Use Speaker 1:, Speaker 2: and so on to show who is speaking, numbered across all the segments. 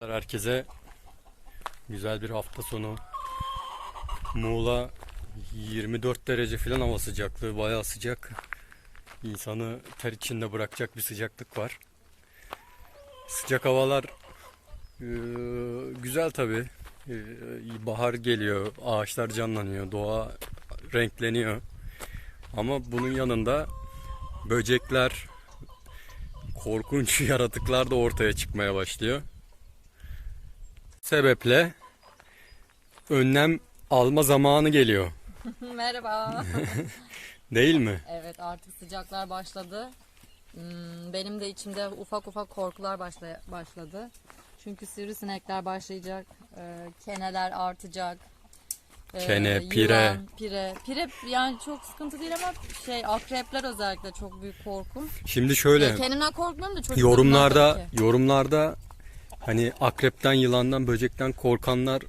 Speaker 1: Herkese güzel bir hafta sonu. Muğla 24 derece falan hava sıcaklığı bayağı sıcak. İnsanı ter içinde bırakacak bir sıcaklık var. Sıcak havalar eee, güzel tabi. bahar geliyor, ağaçlar canlanıyor, doğa renkleniyor. Ama bunun yanında böcekler, korkunç yaratıklar da ortaya çıkmaya başlıyor sebeple önlem alma zamanı geliyor.
Speaker 2: Merhaba.
Speaker 1: Değil mi?
Speaker 2: evet artık sıcaklar başladı. Hmm, Benim de içimde ufak ufak korkular başla- başladı. Çünkü sivrisinekler başlayacak, e, keneler artacak. e,
Speaker 1: Kene, pire.
Speaker 2: pire. Pire yani çok sıkıntı değil ama şey akrepler özellikle çok büyük korkum.
Speaker 1: Şimdi şöyle
Speaker 2: kendimden korkmuyorum da çocuklarımdan
Speaker 1: yorumlarda
Speaker 2: tabii ki.
Speaker 1: yorumlarda hani akrepten, yılandan, böcekten korkanlar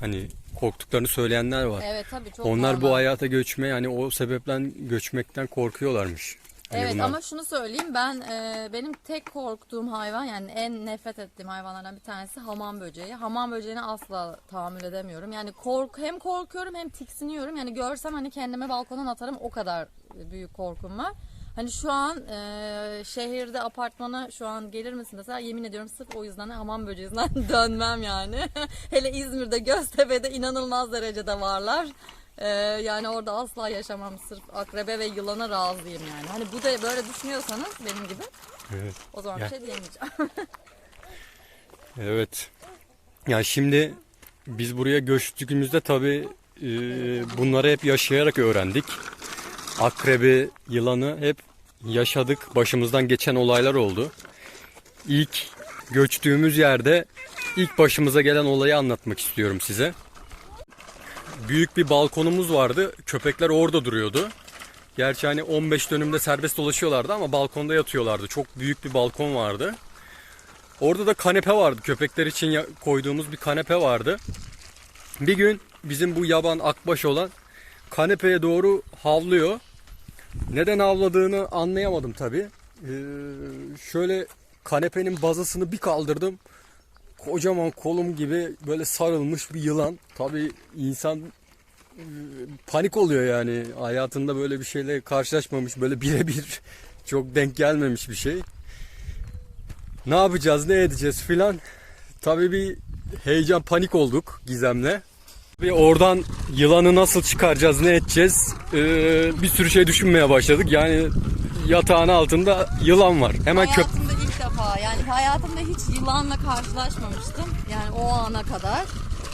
Speaker 1: hani korktuklarını söyleyenler var.
Speaker 2: Evet tabii çok
Speaker 1: Onlar bu hayata göçmeye hani o sebepten göçmekten korkuyorlarmış. Hani
Speaker 2: Evet
Speaker 1: bunlar-
Speaker 2: ama şunu söyleyeyim ben e, benim tek korktuğum hayvan yani en nefret ettiğim hayvanlardan bir tanesi hamam böceği. Hamam böceğini asla tahammül edemiyorum. Yani kork hem korkuyorum hem tiksiniyorum. Yani görsem hani kendime balkondan atarım o kadar büyük korkum var. Hani şu an e, şehirde apartmana şu an gelir misin mesela yemin ediyorum sırf o yüzden hamam böceğinden dönmem yani. Hele İzmir'de Göztepe'de inanılmaz derecede varlar. Ee, yani orada asla yaşamam sırf akrebe ve yılana razıyım yani. Hani bu da böyle düşünüyorsanız benim gibi
Speaker 1: Evet.
Speaker 2: o zaman
Speaker 1: Ya.
Speaker 2: bir şey diyemeyeceğim.
Speaker 1: Evet. Ya şimdi biz buraya göçtüğümüzde tabii e, bunları hep yaşayarak öğrendik. Akrebi, yılanı hep yaşadık. Başımızdan geçen olaylar oldu. İlk göçtüğümüz yerde ilk başımıza gelen olayı anlatmak istiyorum size. Büyük bir balkonumuz vardı. Köpekler orada duruyordu. Gerçi hani 15 dönümde serbest dolaşıyorlardı ama balkonda yatıyorlardı. Çok büyük bir balkon vardı. Orada da kanepe vardı. Köpekler için koyduğumuz bir kanepe vardı. Bir gün bizim bu yaban akbaş olan kanepeye doğru havlıyor. Neden havladığını anlayamadım tabi. şöyle kanepenin bazasını bir kaldırdım. Kocaman kolum gibi böyle sarılmış bir yılan. Tabi insan e, panik oluyor yani. Hayatında böyle bir şeyle karşılaşmamış. Böyle birebir çok denk gelmemiş bir şey ne yapacağız ne edeceğiz filan. Tabii bir heyecan panik olduk Gizem'le. Ve oradan yılanı nasıl çıkaracağız ne edeceğiz ee, bir sürü şey düşünmeye başladık. Yani yatağın altında yılan var. Hemen köp
Speaker 2: hayatımda ilk defa yani hayatımda hiç yılanla karşılaşmamıştım. Yani o ana kadar.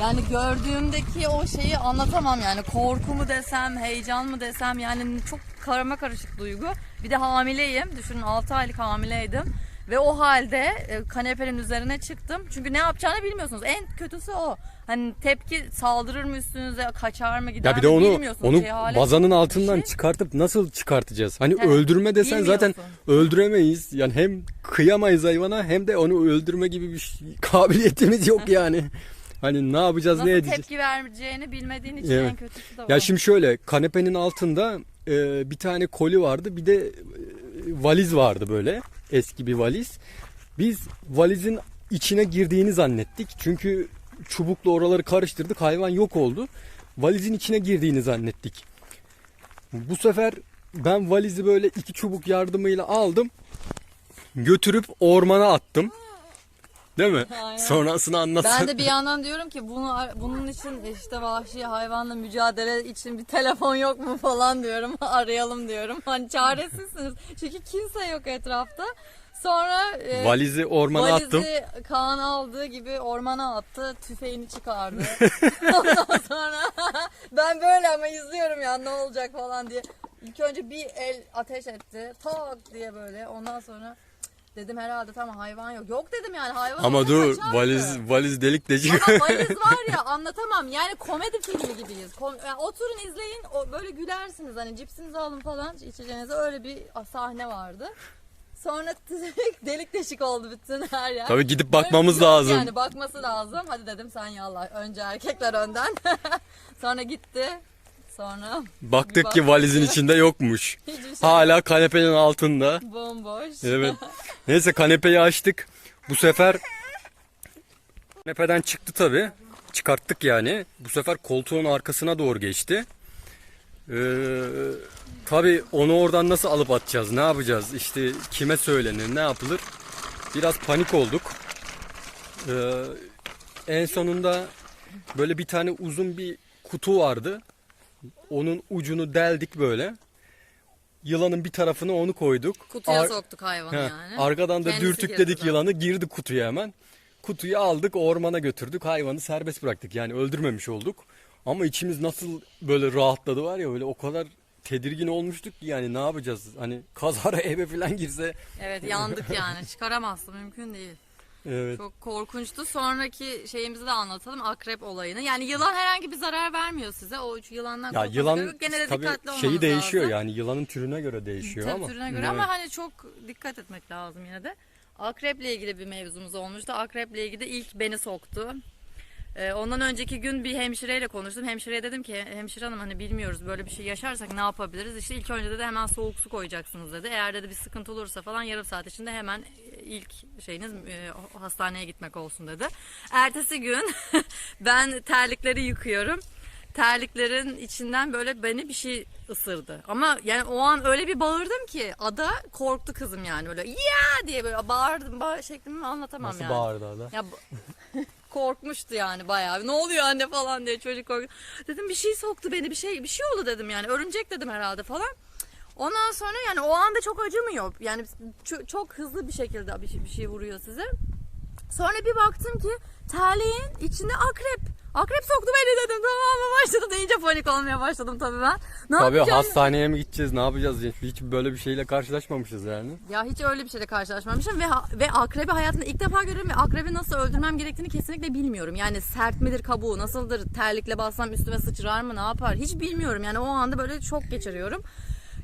Speaker 2: Yani gördüğümdeki o şeyi anlatamam yani korku mu desem, heyecan mı desem yani çok karma karışık duygu. Bir de hamileyim. Düşünün 6 aylık hamileydim. Ve o halde e, kanepenin üzerine çıktım. Çünkü ne yapacağını bilmiyorsunuz. En kötüsü o. Hani tepki saldırır mı üstünüze, kaçar mı gider
Speaker 1: ya bir de
Speaker 2: mi
Speaker 1: onu
Speaker 2: bilmiyorsunuz.
Speaker 1: onu
Speaker 2: Cehalet
Speaker 1: bazanın
Speaker 2: bir
Speaker 1: altından
Speaker 2: şey.
Speaker 1: çıkartıp nasıl çıkartacağız? Hani
Speaker 2: Evet,
Speaker 1: öldürme desen zaten öldüremeyiz. Yani hem kıyamayız hayvana hem de onu öldürme gibi bir şey- kabiliyetimiz yok yani. Hani ne yapacağız
Speaker 2: Nasıl
Speaker 1: ne edeceğiz?
Speaker 2: tepki vereceğini bilmediğin için
Speaker 1: Evet.
Speaker 2: en kötüsü de o.
Speaker 1: Ya şimdi şöyle kanepenin altında e, bir tane koli vardı bir de valiz vardı böyle eski bir valiz. Biz valizin içine girdiğini zannettik çünkü çubukla oraları karıştırdık hayvan yok oldu. Valizin içine girdiğini zannettik. Bu sefer ben valizi böyle iki çubuk yardımıyla aldım götürüp ormana attım. Değil mi?
Speaker 2: Aynen.
Speaker 1: Sonrasını anlatsana.
Speaker 2: Ben de bir yandan diyorum ki bunu bunun için işte vahşi hayvanla mücadele için bir telefon yok mu falan diyorum. Arayalım diyorum. Hani çaresizsiniz. Çünkü kimse yok etrafta. Sonra e,
Speaker 1: Valizi ormana
Speaker 2: valizi
Speaker 1: attım.
Speaker 2: Kaan aldığı gibi ormana attı. Tüfeğini çıkardı. Ondan sonra ben böyle ama izliyorum ya ne olacak falan diye. İlk önce bir el ateş etti. Tak diye böyle. Ondan sonra dedim herhalde tamam hayvan yok. Yok dedim yani hayvan
Speaker 1: Ama dur
Speaker 2: kaçardı.
Speaker 1: valiz valiz delik deşik.
Speaker 2: Ama valiz var ya anlatamam. Yani komedi filmi gibiyiz. Kom- yani oturun izleyin. O böyle gülersiniz. Hani cipsinizi alın falan içeceğinize öyle bir sahne vardı. Sonra delik deşik oldu bütün her yer.
Speaker 1: Tabii gidip bakmamız
Speaker 2: Yok
Speaker 1: lazım.
Speaker 2: Yani bakması lazım. Hadi dedim sen yallah. Önce erkekler önden. Sonra gitti. Sonra
Speaker 1: Baktık
Speaker 2: Bak-
Speaker 1: ki valizin içinde yokmuş.
Speaker 2: hiçbir şey
Speaker 1: Hala kanepenin altında.
Speaker 2: bomboş.
Speaker 1: Evet. Neyse kanepeyi açtık. Bu sefer Kanepeden çıktı tabi. Çıkarttık yani. Bu sefer koltuğun arkasına doğru geçti. Ee, tabi onu oradan nasıl alıp atacağız? Ne yapacağız? İşte kime söylenir? Ne yapılır? Biraz panik olduk. Ee, en sonunda böyle bir tane uzun bir kutu vardı. Onun ucunu deldik böyle. Yılanın bir tarafına onu koyduk.
Speaker 2: Kutuya
Speaker 1: Ar-
Speaker 2: soktuk hayvanı
Speaker 1: He,
Speaker 2: yani.
Speaker 1: Arkadan da
Speaker 2: Kendisi
Speaker 1: dürtükledik
Speaker 2: girdi
Speaker 1: yılanı girdi kutuya hemen. Kutuyu aldık ormana götürdük hayvanı serbest bıraktık yani öldürmemiş olduk. Ama içimiz nasıl böyle rahatladı var ya öyle o kadar tedirgin olmuştuk ki yani ne yapacağız hani kazara eve falan girse.
Speaker 2: Evet yandık yani çıkaramazsın mümkün değil.
Speaker 1: Evet.
Speaker 2: Çok korkunçtu. Sonraki şeyimizi de anlatalım akrep olayını. Yani yılan herhangi bir zarar vermiyor size. O yılandan
Speaker 1: Ya yılan
Speaker 2: yok. Gene de
Speaker 1: tabii
Speaker 2: dikkatli
Speaker 1: şeyi değişiyor
Speaker 2: lazım.
Speaker 1: yani yılanın türüne göre değişiyor
Speaker 2: Tabii
Speaker 1: ama.
Speaker 2: türüne göre
Speaker 1: Evet.
Speaker 2: ama hani çok dikkat etmek lazım yine de. Akreple ilgili bir mevzumuz olmuştu. Akreple ilgili de ilk beni soktu. Ee, ondan önceki gün bir hemşireyle konuştum. Hemşireye dedim ki hemşire hanım hani bilmiyoruz böyle bir şey yaşarsak ne yapabiliriz? İşte ilk önce de hemen soğuk su koyacaksınız dedi. Eğer dedi bir sıkıntı olursa falan yarım saat içinde hemen e, ilk şeyiniz e, hastaneye gitmek olsun dedi. Ertesi gün ben terlikleri yıkıyorum terliklerin içinden böyle beni bir şey ısırdı. Ama yani o an öyle bir bağırdım ki ada korktu kızım yani böyle ya diye böyle bağırdım bağır şeklimi anlatamam
Speaker 1: Nasıl
Speaker 2: yani.
Speaker 1: bağırdı ada?
Speaker 2: Ya korkmuştu yani bayağı. Ne oluyor anne falan diye çocuk korktu. Dedim bir şey soktu beni bir şey bir şey oldu dedim yani. Örümcek dedim herhalde falan. Ondan sonra yani o anda çok acımıyor. Yani çok, hızlı bir şekilde bir şey, bir şey vuruyor size. Sonra bir baktım ki terliğin içinde akrep. Akrep soktu beni dedim tamam mı başladı deyince panik olmaya başladım tabii ben. Ne
Speaker 1: Tabii
Speaker 2: yapacağım?
Speaker 1: hastaneye mi gideceğiz ne yapacağız hiç böyle bir şeyle karşılaşmamışız yani.
Speaker 2: Ya hiç öyle bir şeyle karşılaşmamışım ve ve akrebi hayatımda ilk defa görüyorum ve akrebi nasıl öldürmem gerektiğini kesinlikle bilmiyorum. Yani sert midir kabuğu, nasıldır, terlikle bassam üstüme sıçrar mı, ne yapar hiç bilmiyorum. Yani o anda böyle şok geçiriyorum.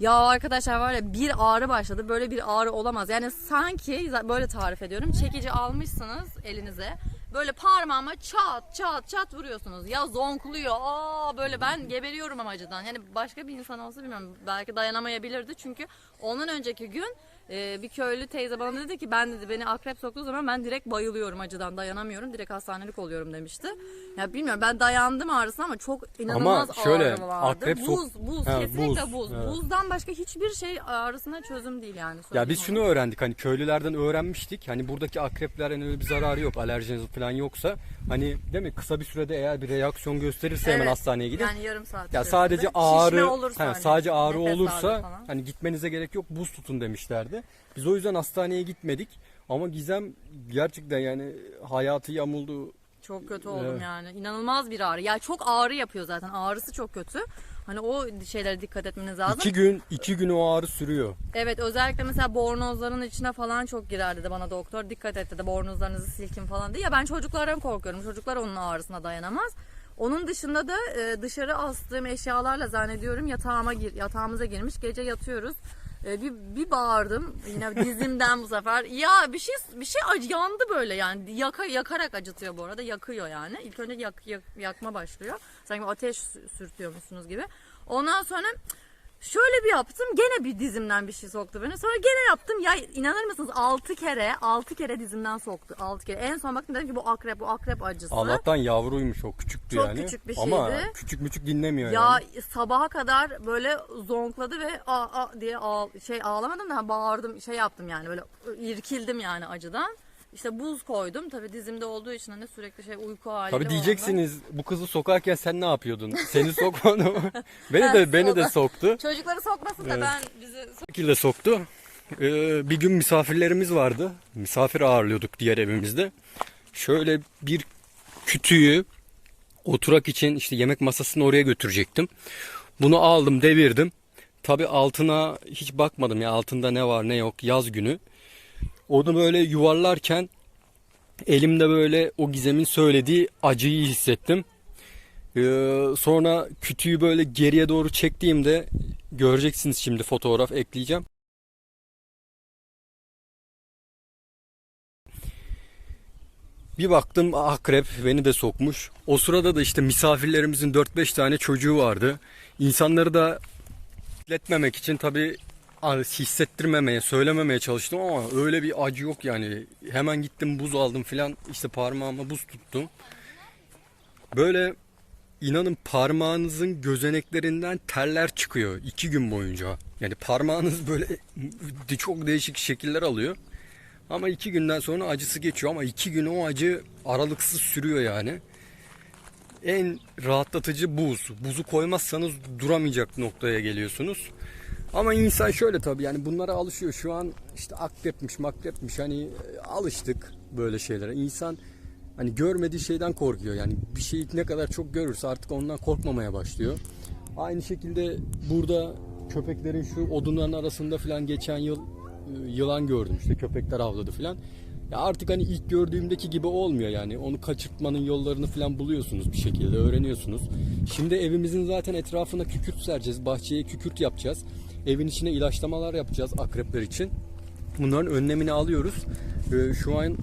Speaker 2: Ya arkadaşlar var ya bir ağrı başladı. Böyle bir ağrı olamaz. Yani sanki böyle tarif ediyorum. Çekici almışsınız elinize. Böyle parmağıma çat çat çat vuruyorsunuz. Ya zonkluyor. Aa böyle ben geberiyorum ama acıdan. Yani başka bir insan olsa bilmiyorum. Belki dayanamayabilirdi. Çünkü ondan önceki gün e, bir köylü teyze bana dedi ki ben dedi beni akrep soktuğu zaman ben direkt bayılıyorum acıdan dayanamıyorum. Direkt hastanelik oluyorum demişti. Ya bilmiyorum ben dayandım ağrısına ama çok inanılmaz
Speaker 1: Ama şöyle,
Speaker 2: ağrı vardı.
Speaker 1: akrep sok-
Speaker 2: buz buz
Speaker 1: Ha,
Speaker 2: kesinlikle
Speaker 1: buz,
Speaker 2: buz.
Speaker 1: evet.
Speaker 2: Buzdan başka hiçbir şey ağrısına çözüm değil yani.
Speaker 1: Ya biz
Speaker 2: onu.
Speaker 1: şunu öğrendik hani köylülerden öğrenmiştik. Hani buradaki akreplerin öyle bir zararı yok. Alerjiniz falan yoksa hani değil mi kısa bir sürede eğer bir reaksiyon gösterirse hemen
Speaker 2: Evet.
Speaker 1: hastaneye gidin.
Speaker 2: Yani yarım saat.
Speaker 1: ya sadece ağrı he,
Speaker 2: hani,
Speaker 1: sadece ağrı olursa hani gitmenize gerek yok. Buz tutun demişlerdi. Biz o yüzden hastaneye gitmedik. Ama Gizem gerçekten yani hayatı yamuldu.
Speaker 2: Çok kötü oldum
Speaker 1: Evet.
Speaker 2: yani. İnanılmaz bir ağrı. Ya çok ağrı yapıyor zaten. Ağrısı çok kötü. Hani o şeylere dikkat etmeniz lazım.
Speaker 1: İki gün iki gün o ağrı sürüyor.
Speaker 2: Evet özellikle mesela bornozların içine falan çok girer dedi bana doktor. Dikkat et dedi bornozlarınızı silkin falan diye. Ya ben çocuklardan korkuyorum. Çocuklar onun ağrısına dayanamaz. Onun dışında da e, dışarı astığım eşyalarla zannediyorum yatağıma gir, yatağımıza girmiş. Gece yatıyoruz. E, bir, bir bağırdım yine dizimden bu sefer. Ya bir şey bir şey ac- yandı böyle yani yaka, yakarak acıtıyor bu arada yakıyor yani. İlk önce yak, yak- yakma başlıyor. Sanki ateş sü- sürtüyormuşsunuz gibi. Ondan sonra Şöyle bir yaptım gene bir dizimden bir şey soktu beni. Sonra gene yaptım ya inanır mısınız 6 kere 6 kere dizimden soktu 6 kere. En son baktım dedim ki bu akrep bu akrep acısı.
Speaker 1: Allah'tan yavruymuş o küçüktü
Speaker 2: Çok
Speaker 1: yani.
Speaker 2: küçük bir
Speaker 1: Ama
Speaker 2: şeydi.
Speaker 1: küçük müçük dinlemiyor
Speaker 2: Ya
Speaker 1: yani.
Speaker 2: sabaha kadar böyle zonkladı ve a, a diye ağ, şey ağlamadım da bağırdım şey yaptım yani böyle irkildim yani acıdan. İşte buz koydum tabi dizimde olduğu için hani sürekli şey uyku hali.
Speaker 1: Tabii diyeceksiniz bu kızı sokarken sen ne yapıyordun? Seni sokmadı mı? beni
Speaker 2: Ben
Speaker 1: de beni de soktu.
Speaker 2: Çocukları sokmasın da
Speaker 1: Evet.
Speaker 2: ben bizi
Speaker 1: Bu şekilde soktu. Ee, bir gün misafirlerimiz vardı. Misafir ağırlıyorduk diğer evimizde. Şöyle bir kütüğü oturak için işte yemek masasını oraya götürecektim. Bunu aldım devirdim. Tabi altına hiç bakmadım ya altında ne var ne yok yaz günü. Onu böyle yuvarlarken elimde böyle o gizemin söylediği acıyı hissettim. Ee, sonra kütüğü böyle geriye doğru çektiğimde göreceksiniz şimdi fotoğraf ekleyeceğim. Bir baktım akrep beni de sokmuş. O sırada da işte misafirlerimizin 4-5 tane çocuğu vardı. İnsanları da etmemek için tabi hissettirmemeye, söylememeye çalıştım ama öyle bir acı yok yani. Hemen gittim buz aldım filan işte parmağıma buz tuttum. Böyle inanın parmağınızın gözeneklerinden teller çıkıyor iki gün boyunca. Yani parmağınız böyle çok değişik şekiller alıyor. Ama iki günden sonra acısı geçiyor ama iki gün o acı aralıksız sürüyor yani. En rahatlatıcı buz. Buzu koymazsanız duramayacak noktaya geliyorsunuz. Ama insan şöyle tabii yani bunlara alışıyor. Şu an işte akrepmiş makrepmiş hani e, alıştık böyle şeylere. İnsan hani görmediği şeyden korkuyor. Yani bir şeyi ne kadar çok görürse artık ondan korkmamaya başlıyor. Aynı şekilde burada köpeklerin şu odunların arasında falan geçen yıl e, yılan gördüm işte köpekler avladı falan. Ya artık hani ilk gördüğümdeki gibi olmuyor yani. Onu kaçırtmanın yollarını falan buluyorsunuz bir şekilde öğreniyorsunuz. Şimdi evimizin zaten etrafına kükürt sereceğiz. Bahçeye kükürt yapacağız. Evin içine ilaçlamalar yapacağız akrepler için. Bunların önlemini alıyoruz. Ee, şu an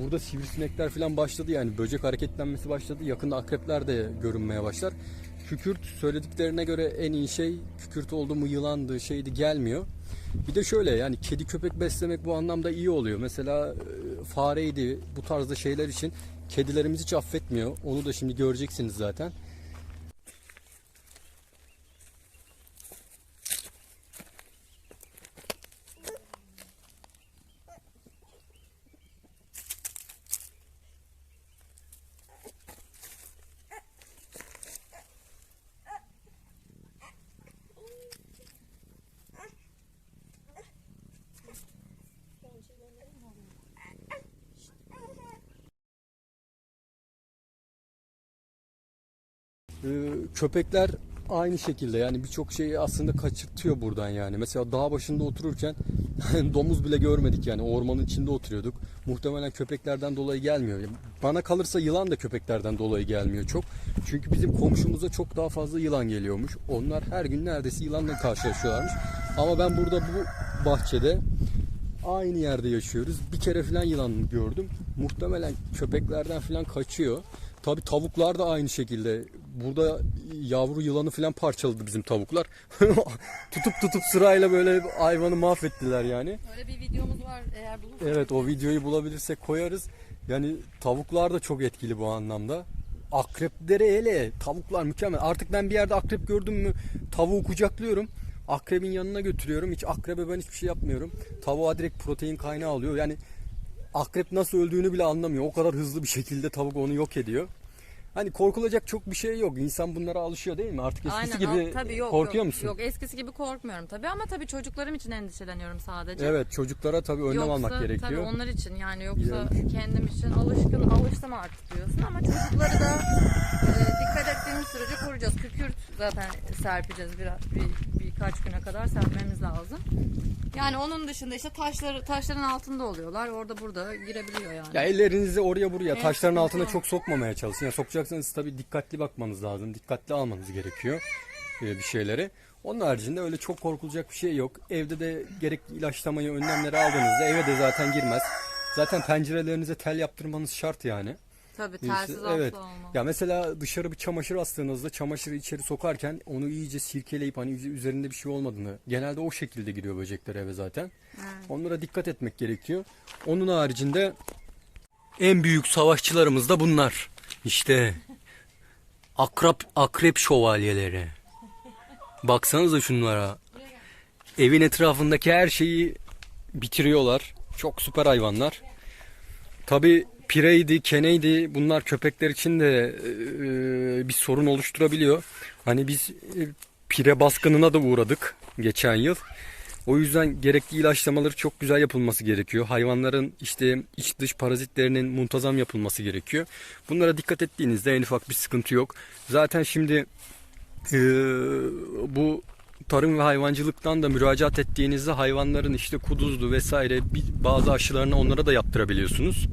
Speaker 1: burada sivrisinekler falan başladı yani böcek hareketlenmesi başladı. Yakında akrepler de görünmeye başlar. Kükürt söylediklerine göre en iyi şey kükürt oldu mu yılandı şeydi gelmiyor. Bir de şöyle yani kedi köpek beslemek bu anlamda iyi oluyor. Mesela e, fareydi bu tarzda şeyler için kedilerimiz hiç affetmiyor. Onu da şimdi göreceksiniz zaten. Köpekler aynı şekilde yani birçok şeyi aslında kaçırtıyor buradan yani. Mesela dağ başında otururken domuz bile görmedik yani ormanın içinde oturuyorduk. Muhtemelen köpeklerden dolayı gelmiyor. Bana kalırsa yılan da köpeklerden dolayı gelmiyor çok. Çünkü bizim komşumuza çok daha fazla yılan geliyormuş. Onlar her gün neredeyse yılanla karşılaşıyorlarmış. Ama ben burada bu bahçede aynı yerde yaşıyoruz. Bir kere falan yılan gördüm. Muhtemelen köpeklerden falan kaçıyor. Tabi tavuklar da aynı şekilde. Burada yavru yılanı falan parçaladı bizim tavuklar. tutup tutup sırayla böyle hayvanı mahvettiler yani.
Speaker 2: Öyle bir videomuz var eğer bulursak.
Speaker 1: Evet o videoyu bulabilirsek koyarız. Yani tavuklar da çok etkili bu anlamda. Akrepleri hele tavuklar mükemmel. Artık ben bir yerde akrep gördüm mü tavuğu kucaklıyorum. Akrebin yanına götürüyorum. Hiç akrebe ben hiçbir şey yapmıyorum. Tavuğa direkt protein kaynağı alıyor. Yani akrep nasıl öldüğünü bile anlamıyor. O kadar hızlı bir şekilde tavuk onu yok ediyor. Hani korkulacak çok bir şey yok. İnsan bunlara alışıyor değil mi? Artık eskisi
Speaker 2: Aynen,
Speaker 1: gibi
Speaker 2: tabii yok,
Speaker 1: korkuyor
Speaker 2: yok,
Speaker 1: musun?
Speaker 2: Yok eskisi gibi korkmuyorum tabii ama tabii çocuklarım için endişeleniyorum sadece.
Speaker 1: Evet çocuklara tabii önlem
Speaker 2: Yoksa,
Speaker 1: almak
Speaker 2: Tabii
Speaker 1: gerekiyor.
Speaker 2: onlar için yani yoksa
Speaker 1: Biliyorum.
Speaker 2: kendim için alışkın alıştım artık diyorsun ama çocukları da e, dikkat ettiğimiz sürece koruyacağız. Kükürt zaten serpeceğiz bir, bir, birkaç güne kadar serpmemiz lazım. Yani onun dışında işte taşlar taşların altında oluyorlar. Orada burada girebiliyor yani.
Speaker 1: Ya ellerinizi oraya buraya
Speaker 2: Evet,
Speaker 1: taşların altına çok sokmamaya çalışın. Yani sokacaksanız tabii dikkatli bakmanız lazım. Dikkatli almanız gerekiyor e, bir şeyleri. Onun haricinde öyle çok korkulacak bir şey yok. Evde de gerekli ilaçlamayı, önlemleri aldığınızda eve de zaten girmez. Zaten pencerelerinize tel yaptırmanız şart yani.
Speaker 2: Tabii
Speaker 1: İşte,
Speaker 2: telsiz
Speaker 1: evet.
Speaker 2: asla olmaz.
Speaker 1: Ya mesela dışarı bir çamaşır astığınızda çamaşırı içeri sokarken onu iyice sirkeleyip hani üzerinde bir şey olmadığını genelde o şekilde giriyor böcekler eve zaten. Onlara dikkat etmek gerekiyor. Onun haricinde en büyük savaşçılarımız da bunlar. İşte akrep akrep şövalyeleri. Baksanıza şunlara. Evin etrafındaki her şeyi bitiriyorlar. Çok süper hayvanlar. Tabi pireydi, keneydi bunlar köpekler için de e, bir sorun oluşturabiliyor. Hani biz e, pire baskınına da uğradık geçen yıl. O yüzden gerekli ilaçlamaları çok güzel yapılması gerekiyor. Hayvanların işte iç dış parazitlerinin muntazam yapılması gerekiyor. Bunlara dikkat ettiğinizde en ufak bir sıkıntı yok. Zaten şimdi e, bu tarım ve hayvancılıktan da müracaat ettiğinizde hayvanların işte kuduzlu vesaire bazı aşılarını onlara da yaptırabiliyorsunuz.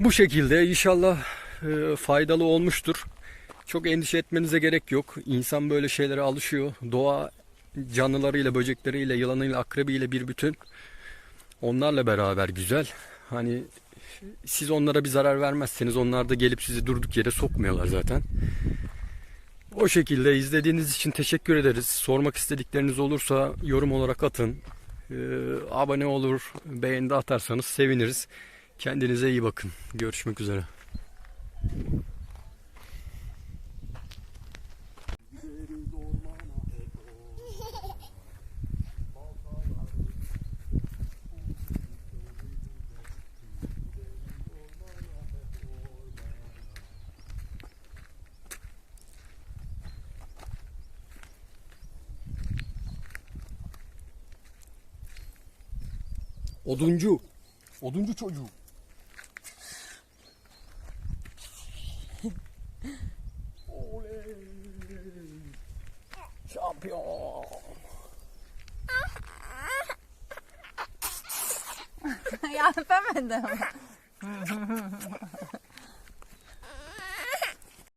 Speaker 1: Bu şekilde inşallah e, faydalı olmuştur. Çok endişe etmenize gerek yok. İnsan böyle şeylere alışıyor. Doğa canlılarıyla, böcekleriyle, yılanıyla, akrebiyle bir bütün. Onlarla beraber güzel. Hani siz onlara bir zarar vermezseniz onlar da gelip sizi durduk yere sokmuyorlar zaten. O şekilde izlediğiniz için teşekkür ederiz. Sormak istedikleriniz olursa yorum olarak atın. Ee, abone olur, beğeni atarsanız seviniriz. Kendinize iyi bakın. Görüşmek üzere. Oduncu. Oduncu çocuğu.
Speaker 2: Ya öpemedim.